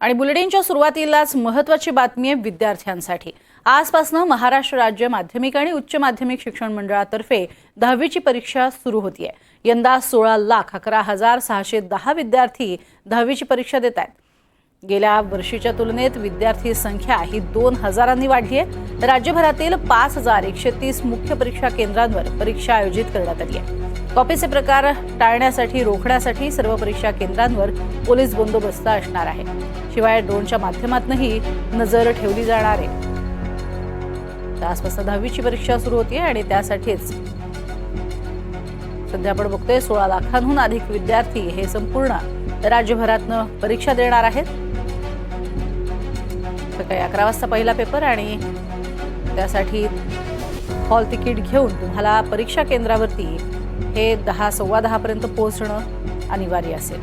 आणि बुलेटिनच्या सुरुवातीलाच महत्वाची बातमी आहे विद्यार्थ्यांसाठी. आजपासून महाराष्ट्र राज्य माध्यमिक आणि उच्च माध्यमिक शिक्षण मंडळातर्फे दहावीची परीक्षा सुरू होतीये. यंदा सोळा लाख अकरा हजार सहाशे दहा विद्यार्थी दहावीची परीक्षा देत आहेत. गेल्या वर्षीच्या तुलनेत विद्यार्थी संख्या ही दोन हजारांनी वाढली आहे. राज्यभरातील पाच हजार एकशे तीस मुख्य परीक्षा केंद्रांवर परीक्षा आयोजित करण्यात आली आहे. कॉपीचे प्रकार टाळण्यासाठी रोखण्यासाठी सर्व परीक्षा केंद्रांवर पोलीस बंदोबस्त असणार आहे. शिवाय ड्रोनच्या माध्यमातूनही नजर ठेवली जाणार आहे. तर आजपासून दहावीची परीक्षा सुरू होती आणि त्यासाठीच सध्या आपण बघतोय सोळा लाखांहून अधिक विद्यार्थी हे संपूर्ण राज्यभरातनं परीक्षा देणार आहेत. सकाळी अकरा वाजता पहिला पेपर आणि त्यासाठी हॉल तिकीट घेऊन तुम्हाला परीक्षा केंद्रावरती हे दहा सव्वा दहापर्यंत पोहोचणं अनिवार्य असेल.